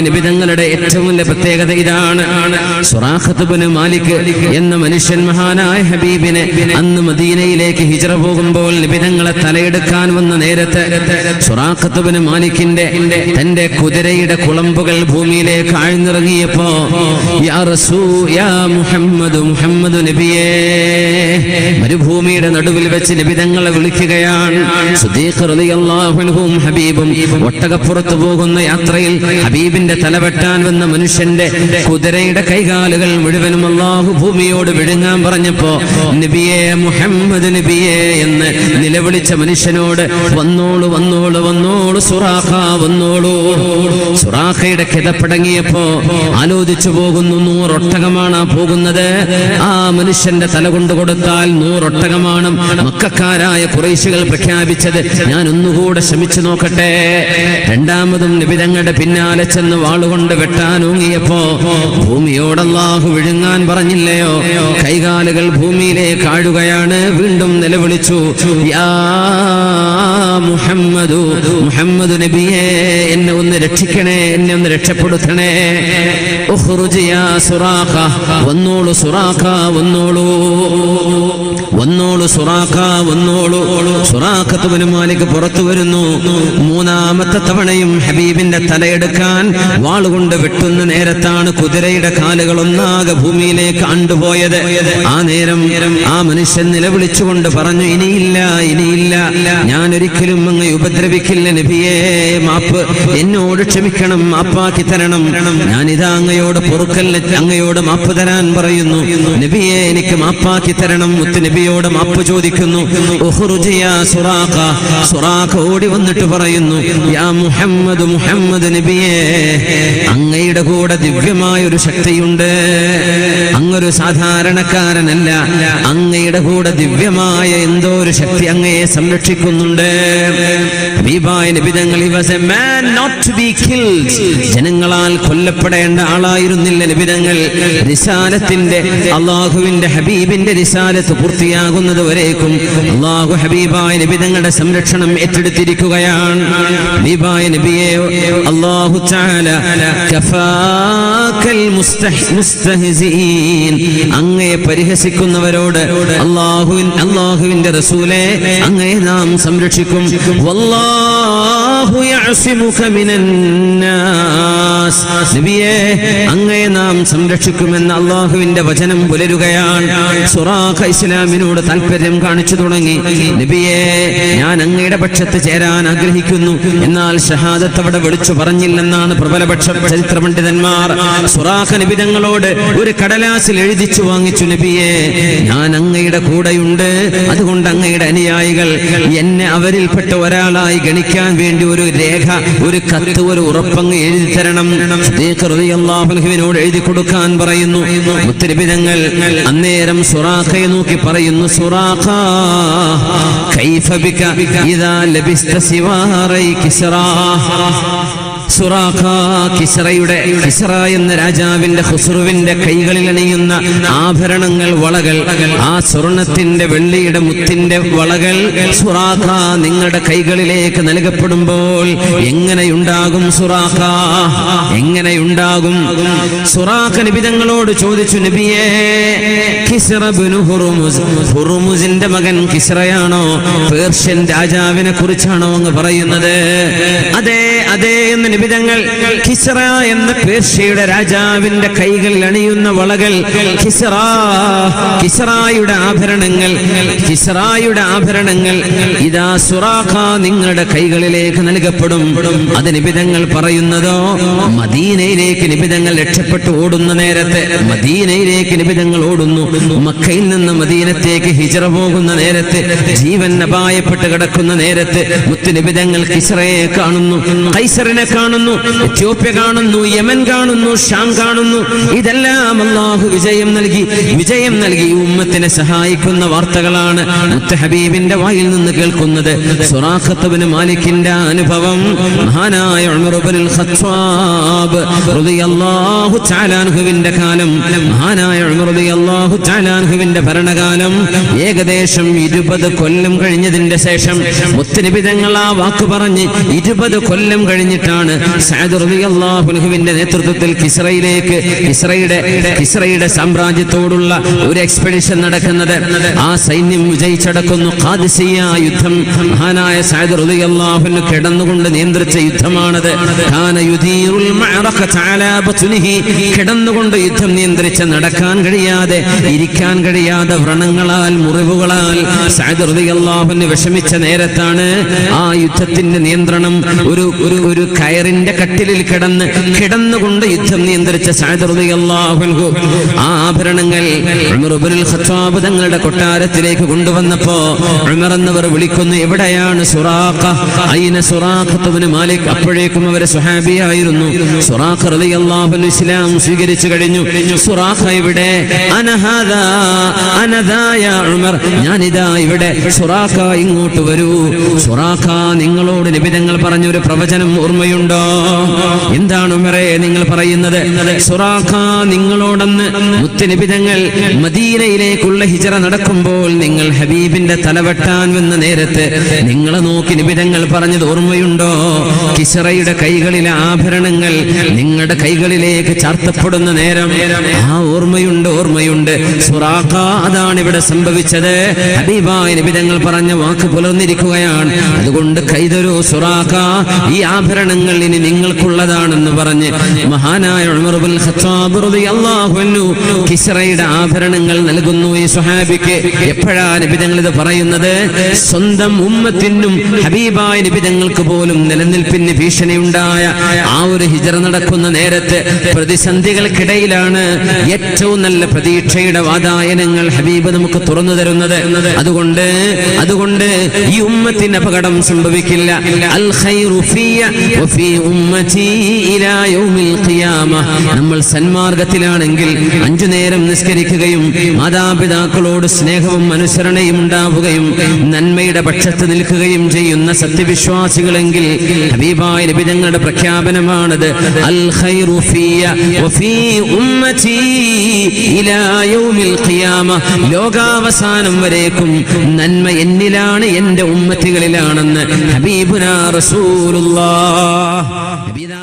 നിബിതങ്ങളുടെ ഏറ്റവും വലിയ പ്രത്യേകത ഇതാണ്. മാലിക് എന്ന മനുഷ്യൻ മഹാനായ ഹബീബിനെ അന്ന് മദീനയിലേക്ക് ഹിജറ പോകുമ്പോൾ നിബിതങ്ങളെ തലയെടുക്കാൻ വന്ന നേരത്തെ സുറാഖത്തുബിന് മാലിക്കിന്റെ തന്റെ കുതിരയുടെ കുളമ്പുകൾ ഭൂമിയിലേക്ക് ആഴ്ന്നിറങ്ങിയപ്പോ നബിയേ മരുഭൂമിയുടെ നടുവിൽ വെച്ച് നിബിതങ്ങളെ വിളിക്കുകയാണ്. ഹബീബും ഒട്ടകപ്പുറത്ത് പോകുന്ന യാത്രയിൽ ഹബീബിന്റെ തലവെട്ടാൻ വന്ന മനുഷ്യന്റെ കുതിരയുടെ കൈകാലുകൾ മുഴുവനും അള്ളാഹു ഭൂമിയോട് വിഴുങ്ങാൻ പറഞ്ഞപ്പോ നബിയെ മുഹമ്മദ് നബിയെ എന്ന് നിലവിളിച്ച മനുഷ്യനോട് വന്നോളൂ വന്നോളൂ വന്നോളൂ സുറാഖ വന്നോളൂ. സുറാഖയുടെ കിതപ്പടങ്ങിയപ്പോ ആലോചിച്ചു പോകുന്നു നൂറൊട്ടകമാണ് പോകുന്നത്. ആ മനുഷ്യന്റെ തല കൊണ്ട് കൊടുത്താൽ നൂറൊട്ടകമാണ് മക്കാരായ കുറേശികൾ പ്രഖ്യാപിച്ചത്. ഞാൻ ഒന്നുകൂടെ ശ്രമിച്ചു നോക്കട്ടെ. രണ്ടാമതും നിബിതങ്ങളുടെ പിന്നാലെ ചെന്ന് വാളുകൊണ്ട് വെട്ടാനൂങ്ങിയപ്പോ ഭൂമിയോട് അല്ലാഹു വിഴുങ്ങാൻ പറഞ്ഞില്ലയോ? കൈകാലുകൾ ഭൂമിയിലേക്ക് ആഴുകയാണ് വീണ്ടും നിലവിളിച്ചു യാ മുഹമ്മദു മുഹമ്മദ് നബിയെ എന്നെ ഒന്ന് രക്ഷിക്കണേ എന്നെ ഒന്ന് രക്ഷപ്പെടുത്തണേ. മാലിക് പുറത്തു വരുന്നു. മൂന്നാമത്തെ തവണയും ഹബീബിന്റെ തലയെടുക്കാൻ വാളുകൊണ്ട് വെട്ടുന്ന നേരത്താണ് കുതിരയുടെ കാലുകൾ ഒന്നാകെ ഭൂമിയിലേക്ക് ആണ്ടുപോയത്. ആ നേരം ആ മനുഷ്യൻ നിലവിളിച്ചുകൊണ്ട് പറഞ്ഞു ഇനിയില്ല ഇനിയില്ല. ഞാൻ ഒരിക്കലും അങ്ങ് ഉപദ്രവിക്കില്ല നബിയേ മാപ്പ്. എന്നോട് ക്ഷമിക്കണം മാപ്പാക്കി തരണം. ഞാനിതാ അങ്ങയോട് പൊറുക്കല്ല അങ്ങയോട് മാപ്പ് തരാൻ പറയുന്നു. നബിയെ എനിക്ക് മാപ്പാക്കി തരണം. മുത്ത് നബിയോട് മാപ്പ് ചോദിക്കുന്നു. സുറാഖ. ഓടി വന്നിട്ട് പറയുന്നു യാ മുഹമ്മദ് മുഹമ്മദ് നബിയെ അങ്ങയുടെ കൂടെ ദിവ്യമായ ഒരു ശക്തിയുണ്ട്. അങ്ങൊരു സാധാരണക്കാരനല്ല. അങ്ങയുടെ കൂടെ ദിവ്യമായ എന്തോ ഒരു ശക്തി അങ്ങയെ സംരക്ഷിക്കുന്നുണ്ട്. ജനങ്ങളാൽ കൊല്ലപ്പെടേണ്ട ആളായിരുന്നില്ല നബിതങ്ങൾ. റിസാലത്തിന്റെ അള്ളാഹുവിന്റെ ഹബീബിന്റെ റിസാലത്ത് പൂർത്തിയാകുന്നത് വരേക്കും അള്ളാഹു ഹബീബായ നബിതങ്ങളുടെ സംരക്ഷണം ഏറ്റെടുത്തിരിക്കുകയാണ്. ഹബീബായ നബിയെ അള്ളാഹു അങ്ങയെ പരിഹസിക്കുന്നവരോട് അള്ളാഹുവിൻ അള്ളാഹുവിന്റെ റസൂലെ അങ്ങയെ നാം സംരക്ഷിക്കും. നബിയെ അങ്ങയെ നാം സംരക്ഷിക്കുമെന്ന് അള്ളാഹുവിന്റെ വചനം പുലരുകയാണ്. സുറാഖ ഇസ്ലാമിനോട് താല്പര്യം കാണിച്ചു തുടങ്ങി. നബിയെ ഞാൻ അങ്ങയുടെ പക്ഷത്ത് ചേരാൻ ആഗ്രഹിക്കുന്നു. എന്നാൽ ഷഹാദത്ത് അവിടെ വിളിച്ചു പറഞ്ഞില്ലെന്നാണ് പ്രബലപക്ഷ ചരിത്ര പണ്ഡിതന്മാർ സുറാഖ നിബിതങ്ങളോട് ഒരു കടലാസിൽ എഴുതിച്ചു വാങ്ങിച്ചു നബിയെ ഞാൻ അങ്ങയുടെ കൂടെയുണ്ട്. അതുകൊണ്ട് അങ്ങയുടെ അനുയായികൾ എന്നെ അവരിൽപ്പെട്ട ഒരാളായി ഗണിക്കാൻ വേണ്ടി ഒരു രേഖ ഒരു കത്ത് ഒരു ഉറപ്പങ്ങ് എഴുതി തരണം. സിദ്ദീഖ് എഴുതി കൊടുക്കാൻ പറയുന്നു. മുത്തരബിതങ്ങൾ അന്നേരം സുറാഖയെ നോക്കി പറയുന്നു സുറാഖ കൈഫ ബിക ഇദാ ലബിസ്ത സിവാറൈ കിസ്റാ. കിസ്റയുടെ കിസറ എന്ന രാജാവിന്റെ ഹുസുറുവിന്റെ കൈകളിൽ അണിയുന്ന ആഭരണങ്ങൾ വളകൾ. ആ സ്വർണത്തിന്റെ വെള്ളിയുടെ മുത്തിന്റെ വളകൾ സുറാഖ നിങ്ങളുടെ കൈകളിലേക്ക് നൽകപ്പെടുമ്പോൾ എങ്ങനെയുണ്ടാകും സുറാഖ? എങ്ങനെയുണ്ടാകും? സുറാഖ നിബിതങ്ങളോട് ചോദിച്ചു നബിയേ ഹുറുമുസിന്റെ മകൻ കിസറയാണോ? പേർഷ്യൻ രാജാവിനെ കുറിച്ചാണോ അങ്ങ് പറയുന്നത്? അതെ അതെ എന്ന് നിബിതങ്ങൾ ഖിസ്റ എന്ന പേർഷ്യയുടെ രാജാവിന്റെ കൈകളിൽ അണിയുന്ന വളകൾ ഖിസ്റ. ഖിസ്റായുടെ ആഭരണങ്ങൾ ഖിസ്റായുടെ ആഭരണങ്ങൾ ഇതാ സുറാഖ നിങ്ങളുടെ കൈകളിലേക്ക് നൽകപ്പെടും. അത് നിബിതങ്ങൾ പറയുന്നതോ? മദീനയിലേക്ക് നിബിതങ്ങൾ രക്ഷപ്പെട്ടു ഓടുന്ന നേരത്തെ മദീനയിലേക്ക് നിബിതങ്ങൾ ഓടുന്നു. മക്കയിൽ നിന്ന് മദീനത്തേക്ക് ഹിജറ പോകുന്ന നേരത്തെ ജീവൻ അപായപ്പെട്ട് കിടക്കുന്ന നേരത്തെ മുത്തുനിബിതങ്ങൾ കിസ്റയെ കാണുന്നു. കൈസറിനെ കാണുന്നു എത്യോപ്യ കാണുന്നു യമൻ കാണുന്നു ഷാം കാണുന്നു. ഇതെല്ലാം അള്ളാഹു വിജയം നൽകി വിജയം നൽകി ഉമ്മത്തിനെ സഹായിക്കുന്ന വാർത്തകളാണ് ഹബീബിന്റെ വായിൽ നിന്ന് കേൾക്കുന്നത്. സുറാഖത്തുബിന് മാലിക്കിന്റെ അനുഭവം മഹാനായ ഖത്താബ് കാലം മഹാനായ ഉമർ ചാലാൻഹുവിന്റെ ഭരണകാലം ഏകദേശം ഇരുപത് കൊല്ലം കഴിഞ്ഞതിന്റെ ശേഷം മുത്തനിബിതങ്ങൾ ആ വാക്ക് പറഞ്ഞ് ഇരുപത് കൊല്ലം കഴിഞ്ഞിട്ടാണ് അൻഹുവിന്റെ നേതൃത്വത്തിൽ കിസ്രയിലേക്ക് കിസ്രയുടെ കിസ്രയുടെ സാമ്രാജ്യത്തോടുള്ള ഒരു എക്സ്പെഡിഷൻ നടക്കുന്നത്. ആ സൈന്യം വിജയിച്ചടക്കുന്നു. ഖാദിസിയ യുദ്ധം മഹാനായ അൻഹു കിടന്നുകൊണ്ട് നിയന്ത്രിച്ച യുദ്ധമാണത്. കിടന്നുകൊണ്ട് യുദ്ധം നിയന്ത്രിച്ച് നടക്കാൻ കഴിയാതെ ഇരിക്കാൻ കഴിയാതെ വ്രണങ്ങളാൽ മുറിവുകളാൽ അൻഹു വിഷമിച്ച നേരത്താണ് ആ യുദ്ധത്തിന്റെ നിയന്ത്രണം. ഒരു ഒരു ഒരു കയറിന്റെ കട്ടിലിൽ കിടന്ന് കിടന്നുകൊണ്ട് യുദ്ധം നിയന്ത്രിച്ച അൻഹു. ആ ആഭരണങ്ങൾ ഖത്താബ് തങ്ങളുടെ കൊട്ടാരത്തിലേക്ക് കൊണ്ടുവന്നപ്പോ ഉമർ എന്നവർ വിളിക്കുന്നു എവിടെയാണ് സുറാഖ? മാലിക്? അപ്പോഴേക്കും അവരെ സുഹാബിയായിരുന്നു ഇസ്ലാം സ്വീകരിച്ചു കഴിഞ്ഞു. സുറാഖ ഇവിടെ ഉമർ. ഞാനിതാ ഇവിടെ. സുറാഖ ഇങ്ങോട്ട് വരൂ. സുറാഖ നിങ്ങളോട് നിബിതങ്ങൾ പറഞ്ഞ ഒരു പ്രവചനം ഓർമ്മയുണ്ടോ? എന്താണ് ഉമറെ നിങ്ങൾ പറയുന്നത്? സുറാഖ നിങ്ങളോടന്ന് മുത്തുനിബിതങ്ങൾ മദീനയിലേക്കുള്ള ഹിജറ നടക്കുമ്പോൾ നിങ്ങൾ ഹബീബിന്റെ തലവെട്ടാൻ വന്ന നേരത്ത് നിങ്ങളെ നോക്കി നിബിതങ്ങൾ പറഞ്ഞത് ഓർമ്മയുണ്ടോ? കിസറയുടെ കൈകളിലെ ആഭരണങ്ങൾ നിങ്ങളുടെ കൈകളിലേക്ക് ചാർത്തപ്പെടുന്ന നേരം. ആ ഓർമ്മയുണ്ട് ഓർമ്മയുണ്ട്. സുറാഖ അതാണ് ഇവിടെ സംഭവിച്ചത്. ഹബീബായ നിബിതങ്ങൾ പറഞ്ഞ വാക്ക് പുലർന്നിരിക്കുകയാണ്. അതുകൊണ്ട് കൈതരൂ സുറാഖ ഈ ആഭരണങ്ങൾ ഇനി നിങ്ങൾക്കുള്ളതാണെന്ന് പറഞ്ഞ് മഹാനായ കിസ്റയുടെ ആഭരണങ്ങൾ നൽകുന്നു ഈ സുഹാബിക്ക് എപ്പോഴാണ് നിബിതങ്ങൾ ഇത് പറയുന്നത്? സ്വന്തം ഉമ്മത്തിനും ഹബീബായ നിബിതങ്ങൾക്ക് പോലും നിലനിൽപ്പിന് ഭീഷണി ഉണ്ടായ ആ ഒരു ഹിജറ നടക്കുന്ന നേരത്ത് പ്രതിസന്ധികൾക്കിടയിലാണ് ഏറ്റവും നല്ല പ്രതീക്ഷയുടെ വാതായനങ്ങൾ ഹബീബ് നമുക്ക് തുറന്നു തരുന്നത്. അതുകൊണ്ട് അതുകൊണ്ട് ഈ ഉമ്മത്തിന് അപകടം സംഭവിക്കില്ല. അൽ ഖൈറു ഫിയ നമ്മൾ സന്മാർഗത്തിലാണെങ്കിൽ അഞ്ചു നേരം നിസ്കരിക്കുകയും മാതാപിതാക്കളോട് സ്നേഹവും അനുസരണയും ഉണ്ടാവുകയും നന്മയുടെ പക്ഷത്ത് നിൽക്കുകയും ചെയ്യുന്ന സത്യവിശ്വാസികളെങ്കിൽ ഹബീബായ നബിതങ്ങളുടെ പ്രഖ്യാപനമാണത് അൽ ഖൈറു ഫിയ ലോകാവസാനം വരേക്കും. നന്മ എന്നിലാണ് എന്റെ ഉമ്മത്തികളിലാണെന്ന്. ഹബീബുന റസൂലുള്ളാഹ്.